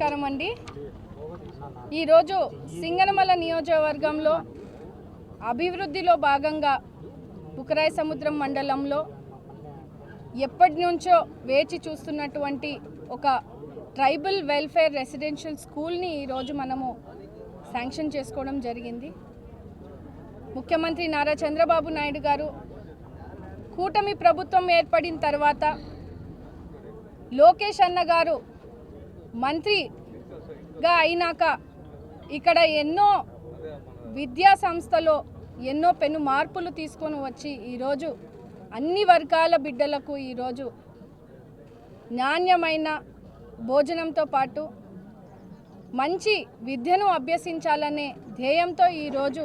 నమస్కారం అండి. ఈరోజు సింగనమల నియోజకవర్గంలో అభివృద్ధిలో భాగంగా బుకరాయ సముద్రం మండలంలో ఎప్పటి నుంచో వేచి చూస్తున్నటువంటి ఒక ట్రైబల్ వెల్ఫేర్ రెసిడెన్షియల్ స్కూల్ని ఈరోజు మనము శాంక్షన్ చేసుకోవడం జరిగింది. ముఖ్యమంత్రి నారా చంద్రబాబు నాయుడు గారు కూటమి ప్రభుత్వం ఏర్పడిన తర్వాత లోకేష్ అన్న గారు మంత్రిగా అయినాక ఇక్కడ ఎన్నో విద్యా సంస్థలో ఎన్నో పెను మార్పులు తీసుకొని వచ్చి ఈరోజు అన్ని వర్గాల బిడ్డలకు ఈరోజు నాణ్యమైన భోజనంతో పాటు మంచి విద్యను అభ్యసించాలనే ధ్యేయంతో ఈరోజు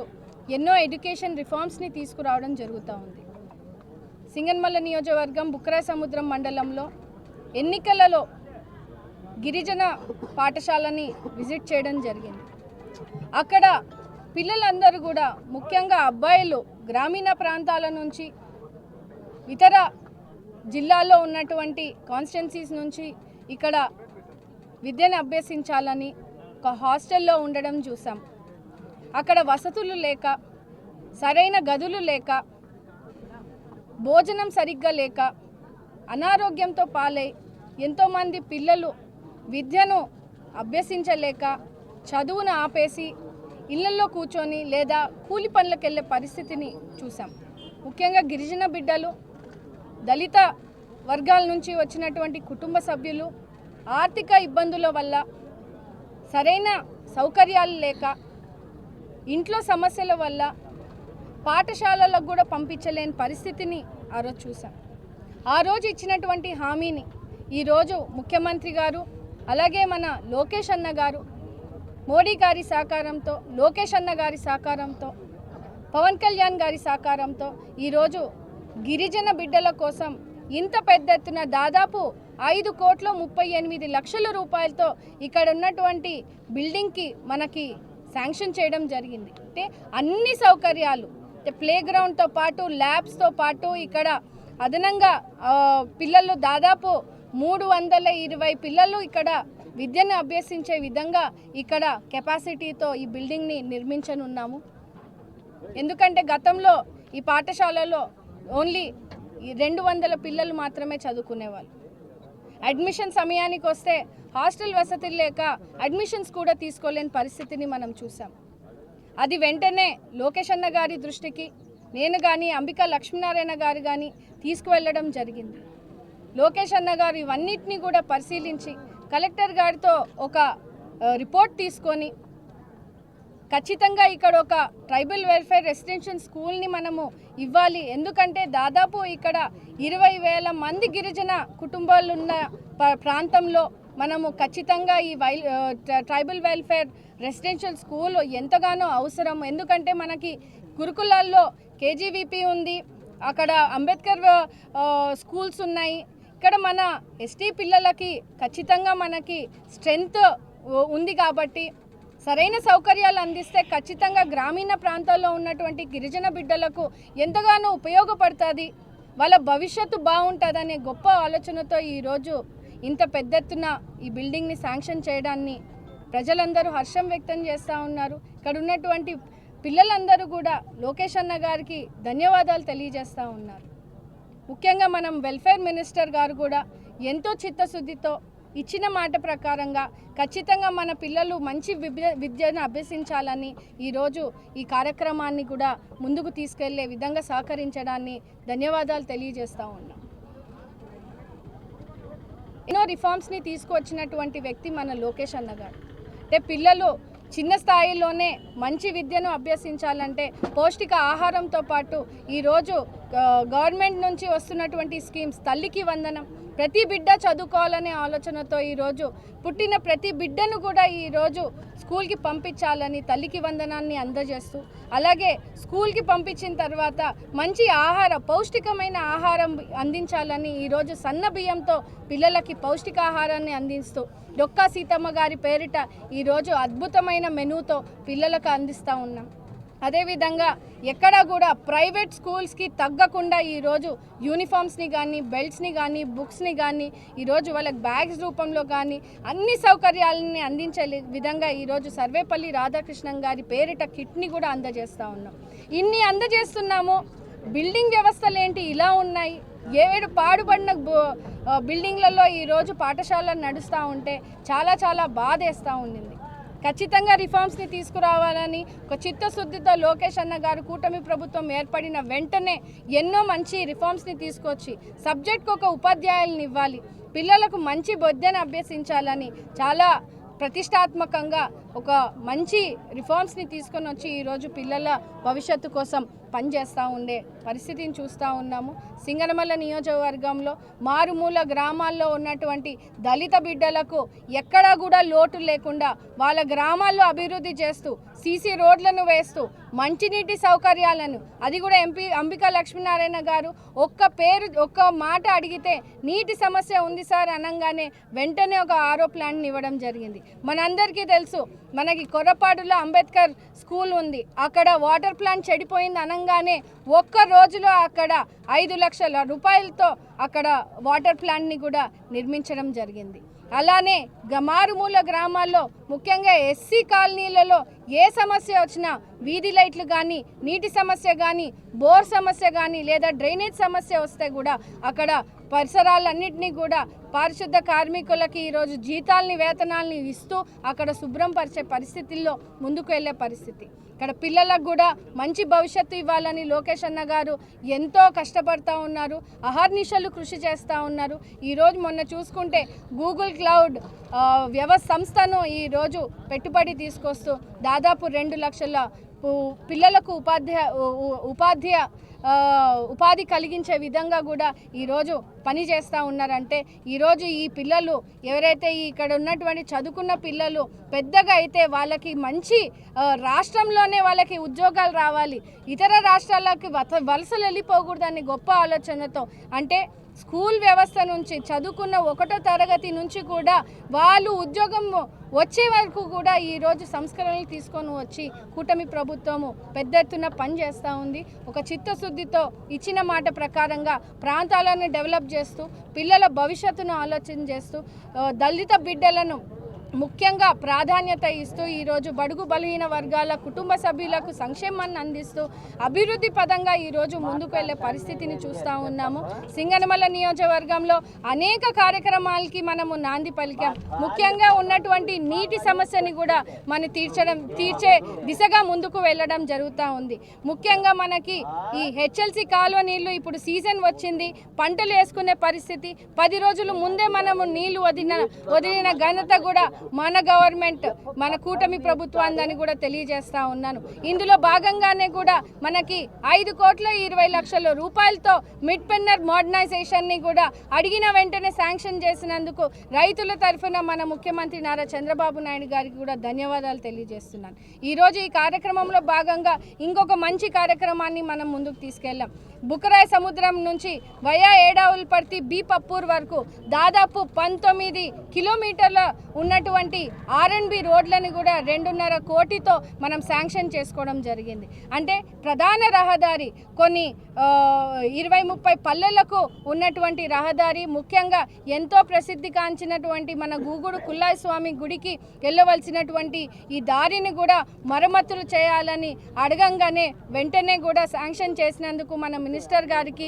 ఎన్నో ఎడ్యుకేషన్ రిఫార్మ్స్ని తీసుకురావడం జరుగుతూ ఉంది. సింగన్మల్ల నియోజకవర్గం బుక్రా సముద్రం మండలంలో ఎన్నికలలో గిరిజన పాఠశాలని విజిట్ చేయడం జరిగింది. అక్కడ పిల్లలందరూ కూడా ముఖ్యంగా అబ్బాయిలు గ్రామీణ ప్రాంతాల నుంచి ఇతర జిల్లాల్లో ఉన్నటువంటి కాన్స్టిట్యున్సీస్ నుంచి ఇక్కడ విద్యను అభ్యసించాలని ఒక హాస్టల్లో ఉండడం చూసాం. అక్కడ వసతులు లేక సరైన గదులు లేక భోజనం సరిగ్గా లేక అనారోగ్యంతో పాలై ఎంతోమంది పిల్లలు విద్యను అభ్యసించలేక చదువును ఆపేసి ఇళ్ళలో కూర్చొని లేదా కూలి పనులకు వెళ్ళే పరిస్థితిని చూసాం ముఖ్యంగా గిరిజన బిడ్డలు దళిత వర్గాల నుంచి వచ్చినటువంటి కుటుంబ సభ్యులు ఆర్థిక ఇబ్బందుల వల్ల సరైన సౌకర్యాలు లేక ఇంట్లో సమస్యల వల్ల పాఠశాలలకు కూడా పంపించలేని పరిస్థితిని ఆ రోజు చూసాం ఆ రోజు ఇచ్చినటువంటి హామీని ఈరోజు ముఖ్యమంత్రి గారు అలాగే మన లోకేష్ అన్న గారు మోడీ గారి సహకారంతో లోకేష్ అన్న గారి సహకారంతో పవన్ కళ్యాణ్ గారి సహకారంతో ఈరోజు గిరిజన బిడ్డల కోసం ఇంత పెద్ద ఎత్తున దాదాపు ఐదు కోట్ల ముప్పై ఎనిమిది లక్షల రూపాయలతో ఇక్కడ ఉన్నటువంటి బిల్డింగ్కి మనకి శాంక్షన్ చేయడం జరిగింది. అంటే అన్ని సౌకర్యాలు అంటే ప్లే గ్రౌండ్తో పాటు ల్యాబ్స్తో పాటు ఇక్కడ అదనంగా పిల్లలు దాదాపు మూడు వందల ఇరవై పిల్లలు ఇక్కడ విద్యను అభ్యసించే విధంగా ఇక్కడ కెపాసిటీతో ఈ బిల్డింగ్ని నిర్మించనున్నాము. ఎందుకంటే గతంలో ఈ పాఠశాలలో ఓన్లీ ఈ రెండు వందల పిల్లలు మాత్రమే చదువుకునేవాళ్ళు. అడ్మిషన్ సమయానికి వస్తే హాస్టల్ వసతులు లేక అడ్మిషన్స్ కూడా తీసుకోలేని పరిస్థితిని మనం చూసాం అది వెంటనే లోకేష్ అన్న గారి దృష్టికి నేను కానీ అంబికా లక్ష్మీనారాయణ గారు కానీ తీసుకువెళ్ళడం జరిగింది. లోకేష్ అన్న గారు ఇవన్నిటిని కూడా పరిశీలించి కలెక్టర్ గారితో ఒక రిపోర్ట్ తీసుకొని ఖచ్చితంగా ఇక్కడ ఒక ట్రైబల్ వెల్ఫేర్ రెసిడెన్షియల్ స్కూల్ని మనము ఇవ్వాలి. ఎందుకంటే దాదాపు ఇక్కడ ఇరవై వేల మంది గిరిజన కుటుంబాలు ఉన్న ప్రాంతంలో మనము ఖచ్చితంగా ఈ వై ట్రైబల్ వెల్ఫేర్ రెసిడెన్షియల్ స్కూల్ ఎంతగానో అవసరం. ఎందుకంటే మనకి గురుకులాల్లో కేజీవీపీ ఉంది. అక్కడ అంబేద్కర్ స్కూల్స్ ఉన్నాయి. ఇక్కడ మన ఎస్టీ పిల్లలకి ఖచ్చితంగా మనకి స్ట్రెంగ్త్ ఉంది కాబట్టి సరైన సౌకర్యాలు అందిస్తే ఖచ్చితంగా గ్రామీణ ప్రాంతాల్లో ఉన్నటువంటి గిరిజన బిడ్డలకు ఎంతగానో ఉపయోగపడుతుంది. వాళ్ళ భవిష్యత్తు బాగుంటుందనే గొప్ప ఆలోచనతో ఈరోజు ఇంత పెద్ద ఎత్తున ఈ బిల్డింగ్ని శాంక్షన్ చేయడాన్ని ప్రజలందరూ హర్షం వ్యక్తం చేస్తూ ఉన్నారు. ఇక్కడ ఉన్నటువంటి పిల్లలందరూ కూడా లోకేష్ అన్న గారికి ధన్యవాదాలు తెలియజేస్తూ ఉన్నారు. ముఖ్యంగా మనం వెల్ఫేర్ మినిస్టర్ గారు కూడా ఎంతో చిత్తశుద్ధితో ఇచ్చిన మాట ప్రకారంగా ఖచ్చితంగా మన పిల్లలు మంచి విద్యను అభ్యసించాలని ఈరోజు ఈ కార్యక్రమాన్ని కూడా ముందుకు తీసుకెళ్ళే విధంగా సహకరించడాన్ని ధన్యవాదాలు తెలియజేస్తూ ఉన్నాం. ఎన్నో రిఫార్మ్స్ని తీసుకువచ్చినటువంటి వ్యక్తి మన లోకేష్ అన్న గారు. అంటే పిల్లలు చిన్న స్థాయిలోనే మంచి విద్యను అభ్యసించాలంటే పౌష్టిక ఆహారంతో పాటు ఈరోజు గవర్నమెంట్ నుంచి వస్తున్నటువంటి స్కీమ్స్ తల్లికి వందనం ప్రతి బిడ్డ చదువుకోవాలనే ఆలోచనతో ఈరోజు పుట్టిన ప్రతి బిడ్డను కూడా ఈరోజు స్కూల్కి పంపించాలని తల్లికి వందనాన్ని అందజేస్తూ అలాగే స్కూల్కి పంపించిన తర్వాత మంచి ఆహార పౌష్టికమైన ఆహారం అందించాలని ఈరోజు సన్న బియ్యంతో పిల్లలకి పౌష్టికాహారాన్ని అందిస్తూ డొక్కా సీతమ్మ గారి పేరిట ఈరోజు అద్భుతమైన మెనూతో పిల్లలకు అందిస్తూ ఉన్నాం. అదేవిధంగా ఎక్కడ కూడా ప్రైవేట్ స్కూల్స్కి తగ్గకుండా ఈరోజు యూనిఫామ్స్ని కానీ బెల్ట్స్ని కానీ బుక్స్ని కానీ ఈరోజు వాళ్ళకి బ్యాగ్స్ రూపంలో కానీ అన్ని సౌకర్యాలని అందించే విధంగా ఈరోజు సర్వేపల్లి రాధాకృష్ణన్ గారి పేరిట కిట్ని కూడా అందజేస్తూ ఉన్నాం. ఇన్ని అందజేస్తున్నాము బిల్డింగ్ వ్యవస్థలు ఏంటి? ఇలా ఉన్నాయి. ఏడు పాడుబడిన బిల్డింగ్లలో ఈరోజు పాఠశాల నడుస్తూ ఉంటే చాలా చాలా బాధేస్తూ ఉండింది. ఖచ్చితంగా రిఫార్మ్స్ని తీసుకురావాలని ఒక చిత్తశుద్ధితో లోకేష్ అన్న గారు కూటమి ప్రభుత్వం ఏర్పడిన వెంటనే ఎన్నో మంచి రిఫార్మ్స్ని తీసుకొచ్చి సబ్జెక్ట్కు ఒక ఉపాధ్యాయుల్ని ఇవ్వాలి. పిల్లలకు మంచి బొద్దెను అభ్యసించాలని చాలా ప్రతిష్టాత్మకంగా ఒక మంచి రిఫార్మ్స్ని తీసుకొని వచ్చి ఈరోజు పిల్లల భవిష్యత్తు కోసం పనిచేస్తూ ఉండే పరిస్థితిని చూస్తూ ఉన్నాము. సింగనమల్ల నియోజకవర్గంలో మారుమూల గ్రామాల్లో ఉన్నటువంటి దళిత బిడ్డలకు ఎక్కడా కూడా లోటు లేకుండా వాళ్ళ గ్రామాల్లో అభివృద్ధి చేస్తూ సీసీ రోడ్లను వేస్తూ మంచినీటి సౌకర్యాలను అది కూడా ఎంపీ అంబికా లక్ష్మీనారాయణ గారు ఒక్క పేరు ఒక్క మాట అడిగితే నీటి సమస్య ఉంది సార్ అనగానే వెంటనే ఒక ఆరో ప్లాంట్ని ఇవ్వడం జరిగింది. మనందరికీ తెలుసు మనకి కొర్రపాడులో అంబేద్కర్ స్కూల్ ఉంది. అక్కడ వాటర్ ప్లాంట్ చెడిపోయింది అనగానే ఒక్క రోజులో అక్కడ ఐదు లక్షల రూపాయలతో అక్కడ వాటర్ ప్లాంట్ని కూడా నిర్మించడం జరిగింది. అలానే గమారుమూల మారుమూల గ్రామాల్లో ముఖ్యంగా ఎస్సీ కాలనీలలో ఏ సమస్య వచ్చినా వీధి లైట్లు కానీ నీటి సమస్య కానీ బోర్ సమస్య కానీ లేదా డ్రైనేజ్ సమస్య వస్తే కూడా అక్కడ పరిసరాలన్నింటినీ కూడా పారిశుద్ధ కార్మికులకి ఈరోజు జీతాల్ని వేతనాల్ని ఇస్తూ అక్కడ శుభ్రం పరిచే పరిస్థితుల్లో ముందుకు వెళ్ళే పరిస్థితి. ఇక్కడ పిల్లలకు కూడా మంచి భవిష్యత్తు ఇవ్వాలని లోకేష్ అన్న గారు ఎంతో కష్టపడతా ఉన్నారు. అహర్నిశలు కృషి చేస్తూ ఉన్నారు. ఈరోజు మొన్న చూసుకుంటే గూగుల్ క్లౌడ్ వ్యవ సంస్థను ఈరోజు పెట్టుబడి తీసుకొస్తూ దాదాపు రెండు లక్షల పిల్లలకు ఉపాధ్యాయ ఉపాధ్యాయ ఉపాధి కలిగించే విధంగా కూడా ఈరోజు పని చేస్తూ ఉన్నారంటే ఈరోజు ఈ పిల్లలు ఎవరైతే ఇక్కడ ఉన్నటువంటి చదువుకున్న పిల్లలు పెద్దగా అయితే వాళ్ళకి మంచి రాష్ట్రంలోనే వాళ్ళకి ఉద్యోగాలు రావాలి. ఇతర రాష్ట్రాలకి వలసలు వెళ్ళిపోకూడదని గొప్ప ఆలోచనతో అంటే స్కూల్ వ్యవస్థ నుంచి చదువుకున్న ఒకటో తరగతి నుంచి కూడా వాళ్ళు ఉద్యోగం వచ్చే వరకు కూడా ఈరోజు సంస్కరణలు తీసుకొని వచ్చి కూటమి ప్రభుత్వము పెద్ద ఎత్తున పనిచేస్తూ ఉంది. ఒక చిత్తశుద్ధితో ఇచ్చిన మాట ప్రకారంగా ప్రాంతాలను డెవలప్ చేస్తూ పిల్లల భవిష్యత్తును ఆలోచన చేస్తూ దళిత బిడ్డలను ముఖ్యంగా ప్రాధాన్యత ఇస్తూ ఈరోజు బడుగు బలహీన వర్గాల కుటుంబ సభ్యులకు సంక్షేమాన్ని అందిస్తూ అభివృద్ధి పదంగా ఈరోజు ముందుకు వెళ్ళే పరిస్థితిని చూస్తూ ఉన్నాము. సింగనమల నియోజకవర్గంలో అనేక కార్యక్రమాలకి మనము నాంది పలికాం. ముఖ్యంగా ఉన్నటువంటి నీటి సమస్యని కూడా మనం తీర్చడం తీర్చే దిశగా ముందుకు వెళ్ళడం జరుగుతూ ఉంది. ముఖ్యంగా మనకి ఈ హెచ్ఎల్సి కాలువ నీళ్ళు ఇప్పుడు సీజన్ వచ్చింది. పంటలు వేసుకునే పరిస్థితి. పది రోజులు ముందే మనము నీళ్ళు వదిలిన వదిలిన ఘనత కూడా మన గవర్నమెంట్ మన కూటమి ప్రభుత్వాన్ని కూడా తెలియజేస్తా ఉన్నాను. ఇందులో భాగంగానే కూడా మనకి ఐదు కోట్ల ఇరవై లక్షల రూపాయలతో మిడ్ పెన్నర్ మోడర్నైజేషన్ని కూడా అడిగిన వెంటనే శాంక్షన్ చేసినందుకు రైతుల తరఫున మన ముఖ్యమంత్రి నారా చంద్రబాబు నాయుడు గారికి కూడా ధన్యవాదాలు తెలియజేస్తున్నాను. ఈరోజు ఈ కార్యక్రమంలో భాగంగా ఇంకొక మంచి కార్యక్రమాన్ని మనం ముందుకు తీసుకెళ్ళాం. బుకరాయ్ సముద్రం నుంచి వయా ఏడావులపర్తి బీ పప్పూర్ వరకు దాదాపు పంతొమ్మిది కిలోమీటర్ల ఉన్నటువంటి ఆర్ఎండ్బి రోడ్లని కూడా రెండున్నర కోటితో మనం శాంక్షన్ చేసుకోవడం జరిగింది. అంటే ప్రధాన రహదారి కొన్ని ఇరవై ముప్పై పల్లెలకు ఉన్నటువంటి రహదారి ముఖ్యంగా ఎంతో ప్రసిద్ధిగాంచినటువంటి మన గూగుడు కుల్లాయి స్వామి గుడికి వెళ్ళవలసినటువంటి ఈ దారిని కూడా మరమ్మతులు చేయాలని అడగంగానే వెంటనే కూడా శాంక్షన్ చేసినందుకు మన మినిస్టర్ గారికి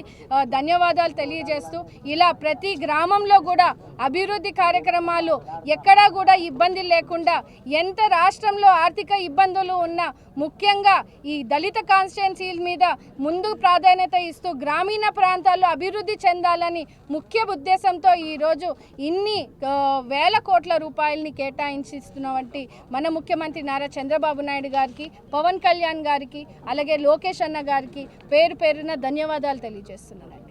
ధన్యవాదాలు తెలియజేస్తూ ఇలా ప్రతి గ్రామంలో కూడా అభివృద్ధి కార్యక్రమాలు ఎక్కడా కూడా ఇబ్బంది లేకుండా ఎంత రాష్ట్రంలో ఆర్థిక ఇబ్బందులు ఉన్నా ముఖ్యంగా ఈ దళిత కాన్స్టిట్యున్సీల మీద ముందు ప్రాధాన్యత ఇస్తూ గ్రామీణ ప్రాంతాల్లో అభివృద్ధి చెందాలని ముఖ్య ఉద్దేశంతో ఈరోజు ఇన్ని వేల కోట్ల రూపాయలని కేటాయించిస్తున్నటువంటి మన ముఖ్యమంత్రి నారా చంద్రబాబు నాయుడు గారికి పవన్ కళ్యాణ్ గారికి అలాగే లోకేష్ అన్న గారికి పేరు పేరున ధన్యవాదాలు తెలియజేస్తున్నాను.